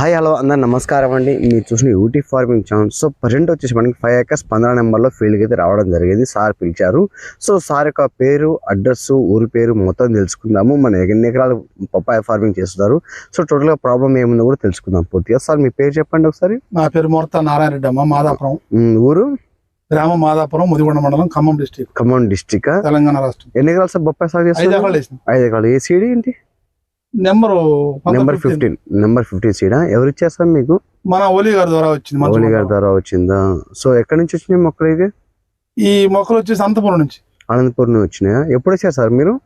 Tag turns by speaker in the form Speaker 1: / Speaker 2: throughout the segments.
Speaker 1: Hi hello అందరు నమస్కారం అండి. మీరు చూసిన UT farming channel. So present వచ్చేసి మనకి ఫైవ్ ఎకర్స్ పంద్రా నెంబర్లో ఫీల్డ్కి అయితే రావడం జరిగేది. సార్ పిలిచారు. సో సార్ యొక్క పేరు అడ్రస్ ఊరి పేరు మొత్తం తెలుసుకుందాము. మన ఎన్ని ఎకరాలు పప్పాయ ఫార్మింగ్ చేస్తున్నారు? సో టోటల్గా ప్రాబ్లం ఏముందో కూడా తెలుసుకుందాం పూర్తిగా. సార్ మీ పేరు చెప్పండి ఒకసారి.
Speaker 2: నా పేరు ముహూర్త నారాయణ రెడ్డి అమ్మ మాదాపురం
Speaker 1: ఊరు?
Speaker 2: గ్రామం మాదాపురం ముదిగొండ మండలం ఖమ్మం డిస్టిక్
Speaker 1: ఖమ్మం డిస్టిక్
Speaker 2: తెలంగాణ రాష్ట్రం.
Speaker 1: ఎన్ని ఎకరాలు సార్ బొప్పాయి సాగు
Speaker 2: ఐదు
Speaker 1: చేస్తారు ఐదు ఎకరాలు. ఏ సీడీ ఏంటి?
Speaker 2: Number
Speaker 1: number fifteen number fifteen సీడా? ఎవరు ఇచ్చారు సార్ మీకు?
Speaker 2: మన ఓలీ గారి ద్వారా వచ్చింది
Speaker 1: ఓలి గారి. ద్వారా. వచ్చిందా? సో ఎక్కడి నుంచి వచ్చినాయి మొక్కలు ఇది
Speaker 2: ఈ మొక్కలు వచ్చేసి అనంతపురం నుంచి.
Speaker 1: అనంతపురం నుంచి వచ్చినాయా? ఎప్పుడు వచ్చారు సార్ మీరు?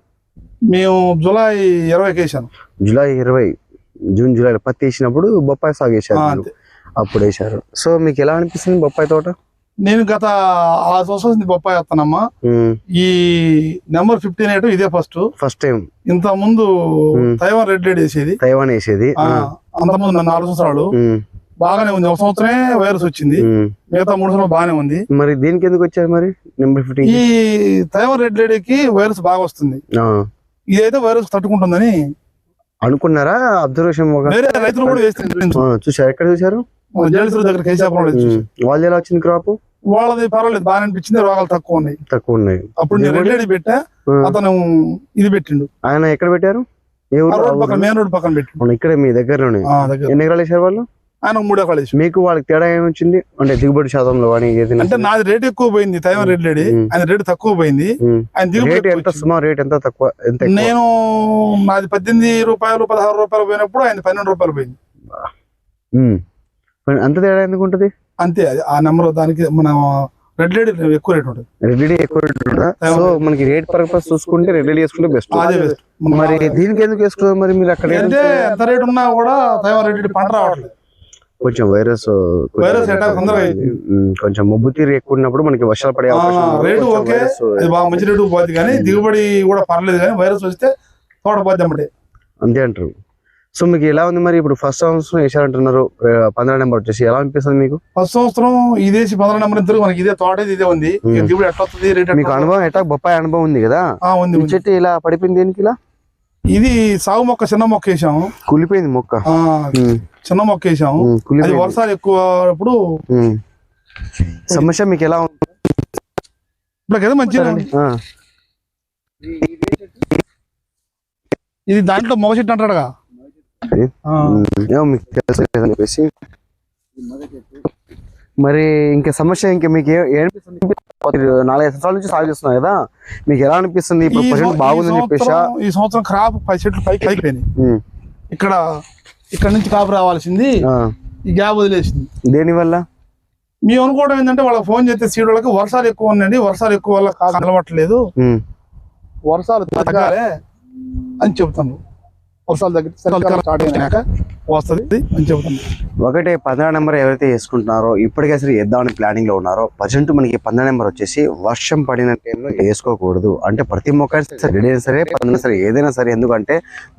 Speaker 2: మేము జూలై ఇరవైకి వేసాను.
Speaker 1: జూలై ఇరవై జూన్ జూలైలో పత్తి వేసినప్పుడు బొప్పాయి సాగు.
Speaker 2: అంతే.
Speaker 1: అప్పుడు వేశారు. సో మీకు ఎలా అనిపిస్తుంది బొప్పాయి తోట?
Speaker 2: నేను గత ఆరు సంవత్సరాల నుంచి బొప్పాయి వస్తానమ్మా ఈ నెంబర్ ఫిఫ్టీన్ ఎయిట్ ఇదే ఫస్ట్.
Speaker 1: First time.
Speaker 2: ఇంత ముందు. తైవాన్ రెడ్ లేడీ వేసేది.
Speaker 1: తైవాన్ వేసేది.
Speaker 2: అంత ముందు నాలుగు సంవత్సరాలు. బాగానే ఉంది. ఒక సంవత్సరమే వైరస్ వచ్చింది. మిగతా మూడు సంవత్సరాలు బాగానే ఉంది.
Speaker 1: మరి దీనికి ఎందుకు వచ్చారు మరి నెంబర్ ఫిఫ్టీన్
Speaker 2: ఈ తైవాన్ రెడ్ లేడీకి వైరస్ బాగా వస్తుంది. ఇదైతే వైరస్ తట్టుకుంటుందని.
Speaker 1: అనుకున్నారా? అబ్జర్వేషన్
Speaker 2: వేరే రైతులు కూడా
Speaker 1: చూసారు ఎక్కడ చూసారు
Speaker 2: దగ్గర
Speaker 1: ఉమ్, వాళ్ళు ఎలా వచ్చింది క్రాప్?
Speaker 2: వాళ్ళది పర్వాలేదు. బాగా అనిపించింది. రోగాలు తక్కువ ఉన్నాయి.
Speaker 1: తక్కువ ఉన్నాయి.
Speaker 2: అప్పుడు నేను రెడ్ లేడీ పెట్టా అతను ఇది పెట్టిండు.
Speaker 1: ఆయన ఎక్కడ పెట్టారు?
Speaker 2: మెయిన్ రోడ్ పక్కన పెట్టిండు.
Speaker 1: అవును, ఇక్కడే మీ దగ్గరలోనే. ఎన్ని ఎకరాలు వేసారు వాళ్ళు?
Speaker 2: ఆయన మూడు ఎకరాలు వేసి
Speaker 1: మీకు వాళ్ళకి తేడా ఏమొచ్చింది? అంటే దిగుబడి శాతంలో ఏదైనా
Speaker 2: అంటే నాది రేట్ ఎక్కువ పోయింది. Taiwan red lady. ఆయన రేట్ తక్కువ పోయింది. ఆయన దిగుబడి
Speaker 1: ఎంత. సుమారు రేట్ ఎంత తక్కువ? ఎంత?
Speaker 2: నేను నాది పద్దెనిమిది రూపాయలు పదహారు రూపాయలు పోయినప్పుడు ఆయన పన్నెండు రూపాయలు పోయింది.
Speaker 1: అంత తేడా ఎందుకు ఉంటుంది?
Speaker 2: అంతే అది ఆ నెంబర్ దానికి మన రెడ్ లేడీ ఎక్కువ రేట్ ఉంటుంది
Speaker 1: రెడ్డి ఎక్కువ రేట్ ఉంటుందా? సో మనకి రేట్ పర్పస్ చూసుకుంటే రెడ్డి వేసుకుంటే బెస్ట్
Speaker 2: అదే best.
Speaker 1: మరి దీనికి ఎందుకు వేసుకున్నారు మరి మీరు అక్కడ
Speaker 2: అంటే ఎంత రేట్ ఉన్నా కూడా తైవాన్ రెడ్ పంట రావట్లేదు
Speaker 1: కొంచెం వైరస్
Speaker 2: వైరస్.
Speaker 1: కొంచెం మొబ్బు తీరు ఎక్కువ ఉన్నప్పుడు మనకి వర్షాలు పడే.
Speaker 2: Rate okay. బాగా మంచి రేటు పోద్ది కానీ దిగుబడి కూడా పర్లేదు కానీ వైరస్ వస్తే తోట పోద్ది
Speaker 1: అంతే అంటారు సో మీకు ఎలా ఉంది మరి ఇప్పుడు ఫస్ట్ సంవత్సరం వేసారంటున్నారు పంద్రా నెంబర్ వచ్చేసి? ఎలా అనిపిస్తుంది మీకు?
Speaker 2: ఫస్ట్ సంవత్సరం ఇదేసి పదహారు నెంబర్ ఇద్దరు మనకి ఇదే తోట ఇది ఇదే ఉంది. దిగుబడి ఎట్లా వస్తుంది రేట్
Speaker 1: మీకు అనుభవం ఎట్టా బొప్పాయి అనుభవం ఉంది కదా?
Speaker 2: ఉంది.
Speaker 1: చెట్టు ఇలా పడిపోయింది దేనికి ఇలా?
Speaker 2: ఇది సాగు మొక్క చిన్న మొక్క వేసాము.
Speaker 1: కులిపోయింది మొక్క.
Speaker 2: చిన్న మొక్క వేసాము. అది వర్షాలు ఎక్కువ అప్పుడు.
Speaker 1: సమస్య మీకు ఎలా ఉంది?
Speaker 2: ఇప్పుడు మంచిగా ఇది దాంట్లో మొగ చెట్టు అంటాడుగా.
Speaker 1: మీకు తెలుసు చెప్పేసి మరి ఇంకా సమస్య ఇంకా మీకు ఏ- ఏ అనిపిస్తుంది? మీరు నాలుగైదు సంవత్సరాల నుంచి సాగు చేస్తున్నారు కదా. మీకు ఎలా అనిపిస్తుంది? ఇప్పుడు ప్రజెంట్
Speaker 2: సం- ఈ
Speaker 1: బాగుందని చెప్పేసి?
Speaker 2: సంవత్సరం- ఈ సంవత్సరం క్రాప్ పది చెట్లు పైకి అయిపోయినాయి.
Speaker 1: ఉమ్,
Speaker 2: ఇక్కడ ఇక్కడ నుంచి కాపు రావాల్సింది.
Speaker 1: ఆ.
Speaker 2: ఈ గ్యాప్ వదిలేసింది.
Speaker 1: దేనివల్ల?
Speaker 2: మేము అనుకోవడం ఏంటంటే వాళ్ళకి ఫోన్ చేస్తే సీడ్ వాళ్ళకి వర్షాలు ఎక్కువ ఉన్నాయండి. వర్షాలు ఎక్కువ వల్ల కాదు
Speaker 1: ఉమ్,
Speaker 2: వర్షాలు తగ్గాలే అని చెబుతాను వర్షాలు తగ్గి స్టార్ట్ అయినాక వస్తుంది. అని చెబుతాను
Speaker 1: ఒకటే పంద్రా నెంబర్ ఎవరైతే వేసుకుంటున్నారో ఇప్పటికే సరే వేద్దామని ప్లానింగ్లో ఉన్నారో ప్రజెంట్ మనకి పంద్రా నెంబర్ వచ్చేసి వర్షం పడిన టైంలో వేసుకోకూడదు. అంటే ప్రతి మొక్క సరే రెడీ అయినా సరే పందిన సరే ఏదైనా సరే ఎందుకంటే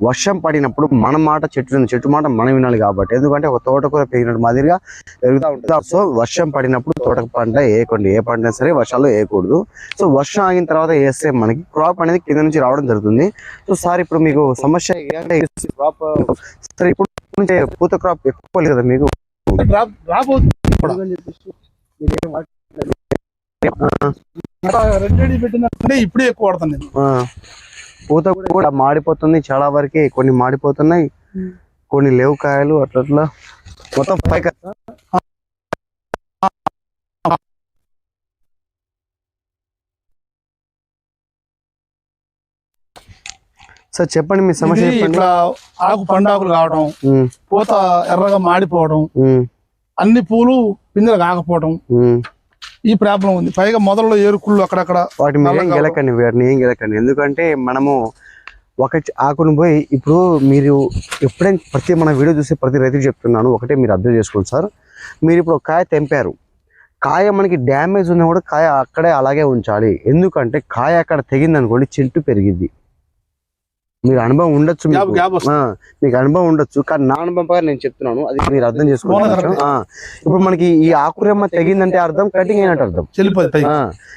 Speaker 1: వర్షం పడినప్పుడు మన మాట చెట్టు చెట్టు మాట మనం వినాలి కాబట్టి. ఎందుకంటే ఒక తోటకూర పెరిగినట్టు మాదిరిగా పెరుగుతూ ఉంటుంది. సో వర్షం పడినప్పుడు తోట పంట వేయకండి. ఏ పంట సరే వర్షాలు వేయకూడదు. సో వర్షం ఆగిన తర్వాత వేస్తే మనకి క్రాప్ అనేది కింద నుంచి రావడం జరుగుతుంది. సో సార్ ఇప్పుడు మీకు సమస్య ఏంటంటే క్రాప్ సరే ఇప్పుడు నుంచి పూత క్రాప్ ఎక్కువ లేదు కదా మీకు?
Speaker 2: ఇప్పుడే. ఎక్కువ
Speaker 1: పూత కూడా మాడిపోతుంది. చాలా వరకే కొన్ని మాడిపోతున్నాయి. కొన్ని లేవు కాయలు అట్లా అట్లా. మొత్తం పై సార్ చెప్పండి మీ సమస్య
Speaker 2: ఇట్లా ఆకు పండాకులు కావడం పూత ఎర్రగా మాడిపోవడం అన్ని పూలు పిందెలు కాకపోవడం. ఈ ప్రాబ్లం ఉంది. పైగా మొదల్లో ఏరుకుళ్ళు అక్కడక్కడ
Speaker 1: వాటి మీద ఏం గెలకండి వాటిని ఏం గెలకండి. ఎందుకంటే మనము ఒక ఆకును పోయి ఇప్పుడు మీరు ఎప్పుడైనా ప్రతి మన వీడియో చూసే ప్రతి రైతుకు చెప్తున్నాను. ఒకటే మీరు అబ్జర్వ్ చేసుకోండి సార్. మీరు ఇప్పుడు కాయ తెంపారు. కాయ మనకి డ్యామేజ్ ఉన్నా కూడా కాయ అక్కడే అలాగే ఉంచాలి. ఎందుకంటే కాయ అక్కడ తెగింది అనుకోండి చెట్టు పెరిగిద్ది. మీకు అనుభవం ఉండొచ్చు మీకు. అనుభవం ఉండొచ్చు. కానీ నా అనుభవం నేను చెప్తున్నాను. అది మీరు అర్థం. ఆ, ఇప్పుడు మనకి ఈ ఆకురెమ్మ తెగిందంటే అర్థం కటింగ్ అయినట్టు అర్థం.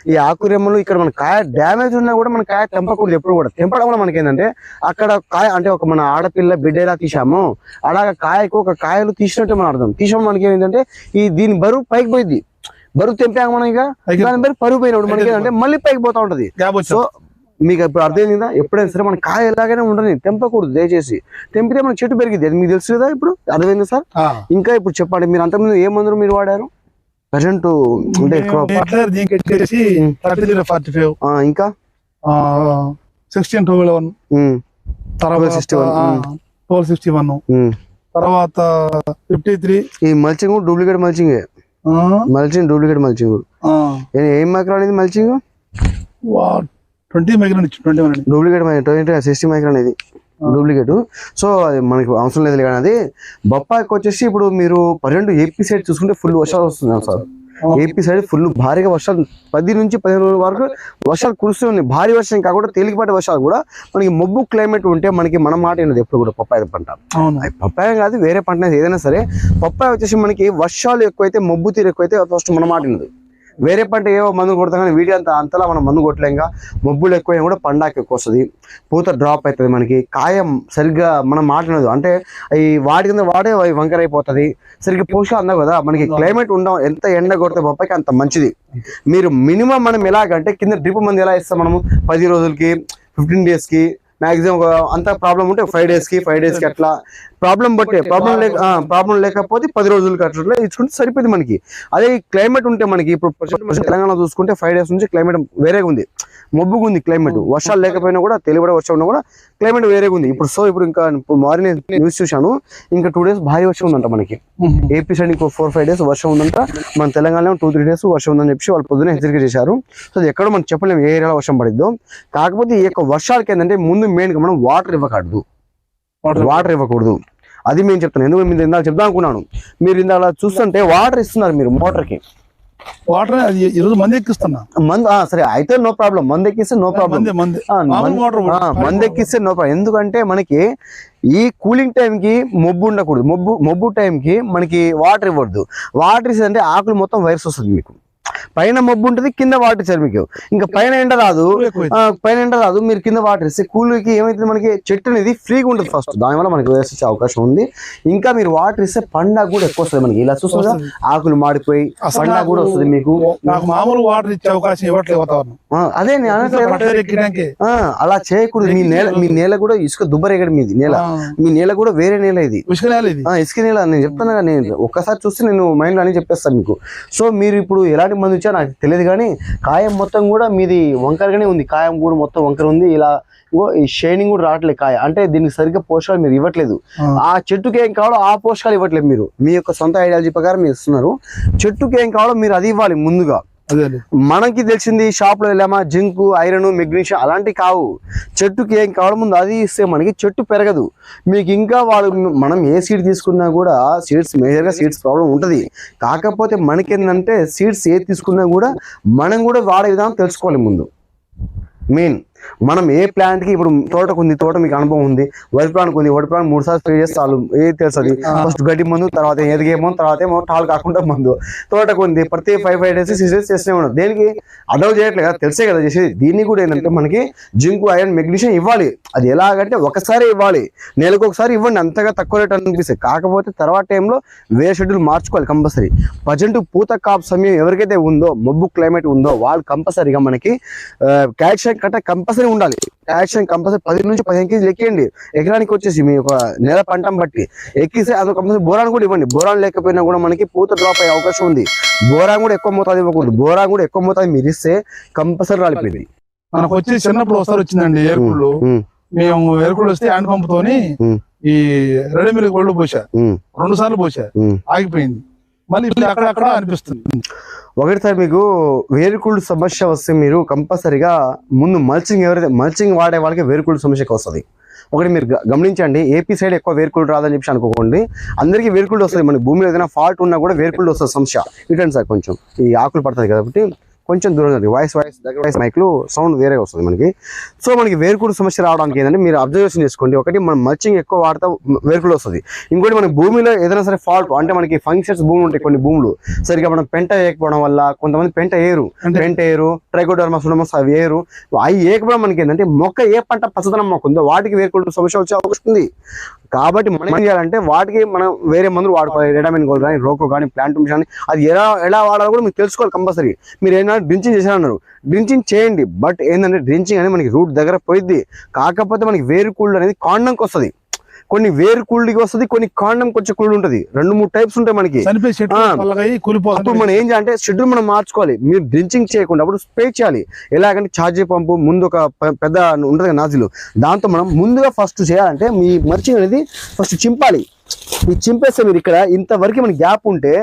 Speaker 1: ఈ ఆకురెమ్మలు ఇక్కడ మన కాయ డ్యామేజ్ ఉన్నా కూడా మన కాయ తెంపకూడదు ఎప్పుడు కూడా. తెంపడం వల్ల మనకి ఏంటంటే అక్కడ కాయ అంటే ఒక మన ఆడపిల్ల బిడ్డ ఎలా తీసామో అలాగ కాయకు ఒక కాయలు తీసినట్టు మన అర్థం. తీసాము మనకి ఏంటంటే ఈ దీని బరువు పైకి పోయింది బరువు తెంపాక మనం ఇక. దాని బరువు పరుగు పోయినప్పుడు మనకి ఏంటంటే మళ్ళీ పైకి పోతా ఉంటది. సో మీకు ఇప్పుడు అర్థమైందా? ఎప్పుడైనా సరే మన కాయ ఎలాగైనా ఉండని తెంపకూడదు దయచేసి. తెంపితే మన చెట్టు పెరిగింది అది మీకు తెలుసు కదా ఇప్పుడు? అర్థమైంది సార్. ఇంకా ఇప్పుడు చెప్పండి మీరు అంతకుముందు ఏ మందులు మీరు వాడారు? ప్రజెంట్ అంటే ఇంకా?
Speaker 2: Sixteen two one.
Speaker 1: ఉమ్,
Speaker 2: తర్వాత
Speaker 1: 1261,
Speaker 2: ట్వెల్వ్ సిక్స్టీ వన్. తర్వాత ఫిఫ్టీ త్రీ.
Speaker 1: ఈ mulching duplicate mulching. Mulching duplicate mulching. ఏం మైక్రాన్ ఇది మల్చింగ్?
Speaker 2: ట్వంటీ ఇచ్చి twenty one
Speaker 1: duplicate twenty sixty micron ఇది. డూప్లికేట్. సో అది మనకి అవసరం లేదు కానీ అది. బొప్పాయికి వచ్చేసి ఇప్పుడు మీరు ప్రజెంట్ ఏపీ సైడ్ చూసుకుంటే ఫుల్ వర్షాలు వస్తున్నాయి సార్. ఏపీ సైడ్ ఫుల్ భారీగా వర్షాలు పది నుంచి పదిహేను రోజుల వరకు వర్షాలు కురుస్తూ ఉన్నాయి. భారీ వర్షం కాకుండా తేలికపాటి వర్షాలు కూడా మనకి మబ్బు క్లైమేట్ ఉంటే మనకి మన మాట అయినది ఎప్పుడు కూడా పప్పాయ పంట. పప్పాయ కాదు వేరే పంట ఏదైనా సరే. పప్పాయ వచ్చేసి మనకి వర్షాలు ఎక్కువైతే మబ్బు తీరు ఎక్కువైతే ఫస్ట్ మన మాట వేరే పంట ఏవో మందు కొడతాం కానీ వీడి అంత అంతలా మనం మందు కొట్టలేంగా. మబ్బులు ఎక్కువ కూడా పండాకి ఎక్కువ వస్తుంది పూత డ్రాప్ అవుతుంది మనకి. కాయం సరిగ్గా మన మాట వినదు. అంటే ఈ వాడి కింద వాడే అవి వంకర అయిపోతుంది. సరిగ్గా పోషకాలు అందవు కదా మనకి క్లైమేట్ ఉండం ఎంత ఎండ కొడితే బొప్పాయికి అంత మంచిది. మీరు మినిమం మనం ఎలాగంటే కింద డ్రిప్ మంది ఎలా ఇస్తాం మనము? పది రోజులకి ఫిఫ్టీన్ డేస్కి మాక్సిమం ఒక అంత ప్రాబ్లం ఉంటే ఫైవ్ డేస్కి ఫైవ్ డేస్కి అట్లా. ప్రాబ్లం బట్టే ప్రాబ్లం లేక ప్రాబ్లం లేకపోతే పది రోజులకి అట్లా ఇచ్చుకుంటే సరిపోయింది మనకి. అదే క్లైమేట్ ఉంటే మనకి ఇప్పుడు తెలంగాణ చూసుకుంటే ఫైవ్ డేస్ నుంచి క్లైమేట్ వేరేగా ఉంది. మబ్బుగా ఉంది క్లైమేట్. వర్షాలు లేకపోయినా కూడా తెలియబడే వర్షం ఉన్నా కూడా క్లైమేట్ వేరేగా ఉంది. ఇప్పుడు సో ఇప్పుడు ఇంకా మార్నింగ్ న్యూస్ చూశాను. ఇంకా టూ డేస్ భారీ వర్షం ఉందంట మనకి. ఏపీ సైడ్ ఇంకో ఫోర్ ఫైవ్ డేస్ వర్షం ఉందంట. మన తెలంగాణలో టూ త్రీ డేస్ వర్షం ఉందని చెప్పి వాళ్ళు పొద్దున హెచ్చరిక చేశారు. సో ఎక్కడో మనం చెప్పలేము ఏ ఏరియాలో వర్షం పడిద్దో. కాకపోతే ఈ యొక్క వర్షాలకి ఏంటంటే ముందు మెయిన్గా మనం వాటర్ ఇవ్వకూడదు. వాటర్ ఇవ్వకూడదు. అది మేము చెప్తాను ఎందుకు మీరు ఇందాక చెప్దాం అనుకున్నాను? మీరు ఇందాక చూస్తుంటే వాటర్ ఇస్తున్నారు మీరు మోటార్కి.
Speaker 2: వాటర్ ఈరోజు మంది ఎక్కిస్తున్నా.
Speaker 1: మందు సరే అయితే నో ప్రాబ్లం మందు ఎక్కిస్తే నో ప్రాబ్లం
Speaker 2: మంది
Speaker 1: ఎక్కిస్తే నో ప్రాబ్లం ఎందుకంటే మనకి ఈ కూలింగ్ టైంకి మొబ్బు ఉండకూడదు. మొబ్బు మొబ్బు టైంకి మనకి వాటర్ ఇవ్వద్దు. వాటర్ ఇస్తే అంటే ఆకులు మొత్తం వైరస్ వస్తుంది మీకు. పైన మొబ్బు ఉంటుంది కింద వాటర్ ఇచ్చారు మీకు. ఇంకా పైన ఎండ రాదు. పైన ఎండ రాదు మీరు కింద వాటర్ ఇస్తే కూలికి ఏమైతుంది మనకి? చెట్టు అనేది ఫ్రీగా ఉంటుంది ఫస్ట్ దానివల్ల మనకి వచ్చే అవకాశం ఉంది. ఇంకా మీరు వాటర్ ఇస్తే పండగ కూడా ఎక్కువ వస్తుంది మనకి. ఇలా చూస్తుందా ఆకులు మాడిపోయి పండగ కూడా వస్తుంది మీకు.
Speaker 2: మామూలు వాటర్ ఇచ్చే అవకాశం ఇవ్వట్లేదు వాతావరణం.
Speaker 1: ఆ, అదే అలా చేయకూడదు. మీ నేల మీ నేల కూడా ఇసుక దుబ్బరేగడం మీది నేల. మీ నేల కూడా వేరే నేల ఇది. ఇసుక నేల నేను చెప్తాను నేను ఒక్కసారి చూస్తే నేను మైండ్ అని చెప్పేస్తాను మీకు. సో మీరు ఇప్పుడు ఎలాంటి మందు ఇచ్చా నాకు తెలియదు కానీ కాయం మొత్తం కూడా మీది వంకరగానే ఉంది. కాయం కూడా మొత్తం వంకర ఉంది. ఇలా ఈ షైనింగ్ కూడా రావట్లేదు కాయ. అంటే దీనికి సరిగ్గా పోషకాలు మీరు ఇవ్వట్లేదు.
Speaker 2: ఆ.
Speaker 1: చెట్టుకి ఏం కావాలో ఆ పోషకాలు ఇవ్వట్లేదు మీరు. మీ యొక్క సొంత ఐడియాలజీ ప్రకారం మీరు ఇస్తున్నారు. చెట్టుకి ఏం కావాలో మీరు అది ఇవ్వాలి ముందుగా. మనకి తెలిసింది షాప్లో వెళ్ళామా? జింక్ ఐరన్ మెగ్నీషియం అలాంటివి కావు. చెట్టుకి ఏం కావడం ముందు అది ఇస్తే మనకి చెట్టు పెరగదు. మీకు ఇంకా వాళ్ళు మనం ఏ సీడ్ తీసుకున్నా కూడా సీడ్స్ మేజర్గా సీడ్స్ ప్రాబ్లం ఉంటది. కాకపోతే మనకేంటంటే సీడ్స్ ఏది తీసుకున్నా కూడా మనం కూడా వాడే విధానం తెలుసుకోవాలి ముందు. మెయిన్ మనం ఏ ప్లాంట్కి ఇప్పుడు తోటకు ఉంది తోట మీకు అనుభవం ఉంది వరి ప్లాంట్ ఉంది వరి ప్లాంట్ మూడు సార్లు స్ప్రే చేస్తే చాలు ఏది తెలుస్తుంది? ఫస్ట్ గడ్డి మందు తర్వాత ఎదిగే మందు తర్వాత ఏమో టాల్ కాకుండా మందు. తోటకు ఉంది ప్రతి five five days six days చేస్తూనే ఉండదు దేనికి? అదవ్ చేయట్లేదు కదా తెలిసే కదా చేసేది. దీన్ని కూడా ఏంటంటే మనకి జింకు ఐరన్ మెగ్నీషియం ఇవ్వాలి. అది ఎలాగంటే ఒకసారి ఇవ్వాలి. నెలకు ఒకసారి ఇవ్వండి అంతగా తక్కువ రేట్ అనిపిస్తుంది. కాకపోతే తర్వాత టైంలో వేరే షెడ్యూల్ మార్చుకోవాలి కంపల్సరీ. ప్రజెంట్ పూత కాపు సమయం ఎవరికైతే ఉందో మబ్బు క్లైమేట్ ఉందో వాళ్ళు కంపల్సరీగా మనకి క్యాల్షియం కట్ట కంపల్సరీ ఉండాలి. క్యాల్షియం కంపల్సరీ పది నుంచి పదిహేను కేజీలు ఎక్కియండి. ఎకరానికి వచ్చేసి మీ ఒక నెల పంటం బట్టి ఎక్కిస్తే అది కంపల్సరీ బోరాన్ కూడా ఇవ్వండి. బోరాన్ లేకపోయినా కూడా మనకి పూత డ్రాప్ అయ్యే అవకాశం ఉంది. బోరాన్ కూడా ఎక్కువ మోతాదు ఇవ్వకూడదు. బోరాన్ కూడా ఎక్కువ మోతాదు మీరు ఇస్తే కంపల్సరీ రాలిపోయింది.
Speaker 2: మనకు వచ్చి చిన్నప్పుడు ఒకసారి వచ్చిందండి ఏరుకుళ్ళు మేము ఏరుకుళ్ళు వస్తే హ్యాండ్ పంప్ తోని. ఈ రెడీ మిల్క్ ఒళ్ళు పోసా. రెండు సార్లు పోసా. ఆగిపోయింది. మళ్ళీ అక్కడక్కడ అనిపిస్తుంది.
Speaker 1: ఒకటిసారి మీకు వేరుకుళ్ళు సమస్య వస్తే మీరు కంపల్సరీగా ముందు మల్చింగ్ ఎవరైతే మల్చింగ్ వాడే వాళ్ళకి వేరుకుళ్ళు సమస్యకి వస్తుంది. ఒకటి మీరు గమనించండి ఏపీ సైడ్ ఎక్కువ వేరుకుళ్ళు రాదని చెప్పి అనుకోకండి. అందరికీ వేరుకుళ్ళు వస్తుంది మన భూమిలో ఏదైనా ఫాల్ట్ ఉన్నా కూడా వేరుకుళ్ళు వస్తుంది సమస్య. ఇటండి సార్ కొంచెం. ఈ ఆకులు పడుతుంది కాబట్టి. కొంచెం దూరం ఉంది. వాయిస్ వాయిస్ దగ్గర వాయిస్ మైక్లు సౌండ్ వేరే వస్తుంది మనకి. సో మనకి వేరుకుడు సమస్య రావడానికి ఏంటంటే మీరు అబ్జర్వేషన్ చేసుకోండి. ఒకటి మనం మల్చింగ్ ఎక్కువ వాడితే వేరుకుడు వస్తుంది. ఇంకోటి మన భూమిలో ఏదైనా సరే ఫాల్ట్ అంటే మనకి ఫంక్షన్స్ భూములు ఉంటాయి కొన్ని భూములు. సరిగా మనం పెంట వేయకపోవడం వల్ల కొంతమంది పెంట ఏరు పెంట ఏరు ట్రైకోడర్మా సుడమస్ అవి ఏరు అవి ఏకపోవడం మనకి ఏంటంటే మొక్క ఏ పంట పచ్చదనం మొక్క ఉందో వాటికి వేరుకుడు సమస్య వచ్చే అవకాశం ఉంది. కాబట్టి మనం ఏం చేయాలంటే వాటికి మనం వేరే మందులు వాడుకోవాలి. రెడమిన్ గోల్డ్ కానీ రోకో కానీ ప్లాంటూమ్ కానీ అది ఎలా ఎలా వాడాలో కూడా మీకు తెలుసుకోవాలి కంపల్సరీ. మీరు ఏమైనా డ్రించింగ్ చేశారన్నారు డ్రించింగ్ చేయండి బట్ ఏంటంటే డ్రించింగ్ అనేది మనకి రూట్ దగ్గర పోయిద్ది. కాకపోతే మనకి వేరు కూల్డ్ అనేది కాండంకి వస్తుంది. కొన్ని వేరు కూల్డ్కి వస్తుంది కొన్ని కాండం కొంచెం కూల్డ్ ఉంటుంది. రెండు మూడు టైప్స్ ఉంటాయి మనకి. అప్పుడు మనం ఏం చేయాలంటే షెడ్యూల్ మనం మార్చుకోవాలి. మీరు డ్రించింగ్ చేయకుండా అప్పుడు స్ప్రే చేయాలి. ఎలాగంటే ఛార్జీ పంపు ముందు ఒక పెద్ద ఉంటుంది నాజిల్. దాంతో మనం ముందుగా ఫస్ట్ చేయాలంటే మీ మర్చింగ్ అనేది ఫస్ట్ చింపాలి. ఈ చింపేస్తే మీరు ఇక్కడ ఇంతవరకు మనకి గ్యాప్ ఉంటే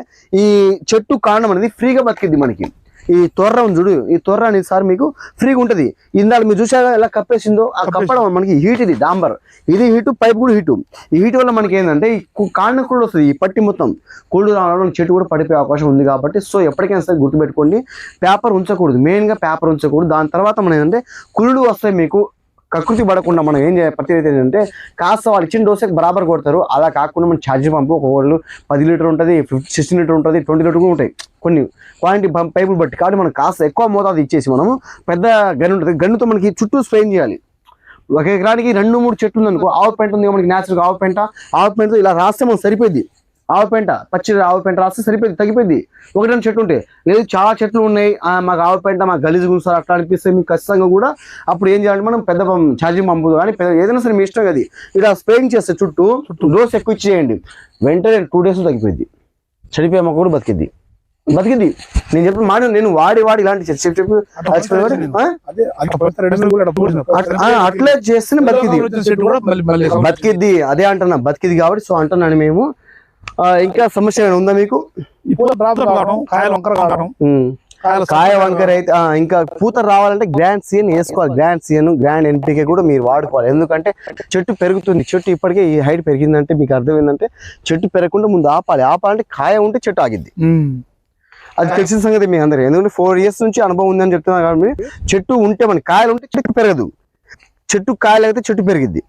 Speaker 1: ఈ చెట్టు కాండం అనేది ఫ్రీగా బతికిద్ది మనకి. ఈ తొర్ర ఉంది చూడు ఈ తొర్ర అనేది సార్ మీకు ఫ్రీగా ఉంటది. ఇందాక మీరు చూసారా ఎలా కప్పేసిందో? ఆ కప్పడం మనకి హీట్ ఇది డాంబర్. ఇది హీటు పైప్ కూడా హీటు ఈ హీట్ వల్ల మనకి ఏంటంటే ఈ కు- కాండం కూడా వస్తుంది ఈ పట్టి మొత్తం. కూల్డ్ రావడం చెట్టు కూడా పడిపోయే అవకాశం ఉంది కాబట్టి సో ఎప్పటికైనా సరే గుర్తుపెట్టుకోండి పేపర్ ఉంచకూడదు. మెయిన్గా పేపర్ ఉంచకూడదు. దాని తర్వాత మనం ఏంటంటే కుళ్ళు వస్తాయి మీకు కకృతి పడకుండా మనం ఏం చేయాలి? ప్రతి ఏంటంటే కాస్త వాళ్ళు ఇచ్చిన డోసే బరాబర్ కొడతారు. అలా కాకుండా మనం ఛార్జీ పంపు ఒకళ్ళు పది లీటర్ ఉంటుంది ఫిఫ్టీ సిక్స్టీన్ లీటర్ ఉంటుంది ట్వంటీ లీటర్ కూడా ఉంటాయి. కొన్ని క్వాంటిటీ పైపులు బట్టి. కాబట్టి మనం కాస్త ఎక్కువ మోతాదు ఇచ్చేసి మనము పెద్ద గన్ను ఉంటుంది. గన్నుతో మనకి చుట్టూ స్ప్రేన్ చేయాలి. ఒక ఎకరానికి రెండు మూడు చెట్లు ఉందనుకో ఆవు పెంట ఉంది మనకి న్యాచురల్గా ఆవు పెంట. ఆవు పెంటతో ఇలా రాస్తే మనం సరిపోద్ది ఆవు పెంట పచ్చి ఆవు పెంట రాస్తే సరిపోయింది తగ్గిపోయింది. ఒకటి రెండు చెట్లు ఉంటాయి లేదు చాలా చెట్లు ఉన్నాయి ఆ, మాకు ఆవు పెంట మాకు గలీజ్ గుంసారు అట్లా అనిపిస్తే మీకు ఖచ్చితంగా కూడా అప్పుడు ఏం చేయాలంటే మనం పెద్ద ఛార్జింగ్ పంపు కానీ పెద్ద ఏదైనా సరే మీ ఇష్టం అది. ఇలా స్ప్రేయింగ్ చేస్తే చుట్టూ డోస్ ఎక్కువ ఇచ్చేయండి. వెంటనే టూ డేస్ తగ్గిపోయింది. చనిపోయే మొక్క కూడా బతికిద్ది. బతికిద్ది. నేను చెప్పిన మాట నేను వాడి వాడి ఇలాంటి చెప్పి చెప్పి
Speaker 2: అట్లా అట్లే
Speaker 1: చేస్తేనే బతికిద్ది.
Speaker 2: చెట్టు
Speaker 1: అదే అంటున్నా. బతికిద్ది కాబట్టి సో అంటున్నాను మేము. ఇంకా సమస్య ఏమైనా ఉందా మీకు? కాయ వంకర అయితే ఇంకా పూత రావాలంటే గ్రాండ్ సీఎన్ వేసుకోవాలి. గ్రాండ్ సీఎన్ గ్రాండ్ ఎన్పికే కూడా మీరు వాడుకోవాలి. ఎందుకంటే చెట్టు పెరుగుతుంది. చెట్టు ఇప్పటికే ఈ హైట్ పెరిగిందంటే మీకు అర్థం ఏంటంటే చెట్టు పెరగకుండా ముందు ఆపాలి. ఆపాలంటే కాయ ఉంటే చెట్టు ఆగిద్ది. అది తెలిసిన సంగతి మీ అందరూ ఎందుకంటే ఫోర్ ఇయర్స్ నుంచి అనుభవం ఉందని చెప్తున్నారు కాబట్టి చెట్టు ఉంటే మన కాయలు ఉంటే చెట్టు పెరగదు. చెట్టు కాయలు అయితే చెట్టు పెరిగిద్ది.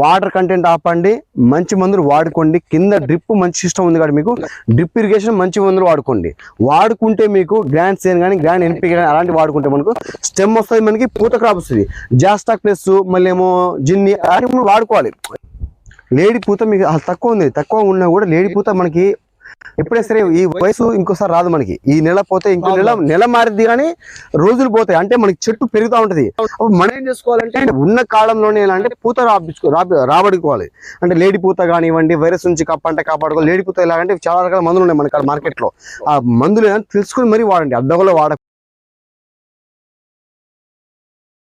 Speaker 1: వాటర్ కంటెంట్ ఆపండి మంచి మందులు వాడుకోండి. కింద డ్రిప్ మంచి సిస్టమ్ ఉంది కాబట్టి మీకు డ్రిప్ ఇరిగేషన్ మంచి మందులు వాడుకోండి. వాడుకుంటే మీకు గ్రాండ్ సేన్ కానీ గ్రాండ్ ఎన్పీ కానీ అలాంటివి వాడుకుంటే మనకు స్టెమ్ వస్తుంది మనకి పూత క్రాప్ వస్తుంది. జాస్టాక్ ప్లస్ మళ్ళీ ఏమో జిన్ని అలాంటివి వాడుకోవాలి. లేడీ పూత మీకు తక్కువ ఉంది. తక్కువ ఉన్నా కూడా లేడీ పూత మనకి ఎప్పుడే సరే ఈ వయసు ఇంకోసారి రాదు మనకి. ఈ నెల పోతే ఇంకో నెల నెల మారిద్ది కానీ రోజులు పోతాయి. అంటే మనకి చెట్టు పెరుగుతూ ఉంటది. మనం ఏం చేసుకోవాలంటే ఉన్న కాలంలోనే ఎలా అంటే పూత రాపించుకో రాబి రాబడుకోవాలి. అంటే లేడీ పూత కానివ్వండి వైరస్ నుంచి కాపాడంటే కాపాడుకోవాలి. లేడీ పూత ఎలాగంటే చాలా రకాల మందులు ఉన్నాయి మన మార్కెట్లో ఆ మందులు తెలుసుకొని మరీ వాడండి. అడ్డగలో వాడ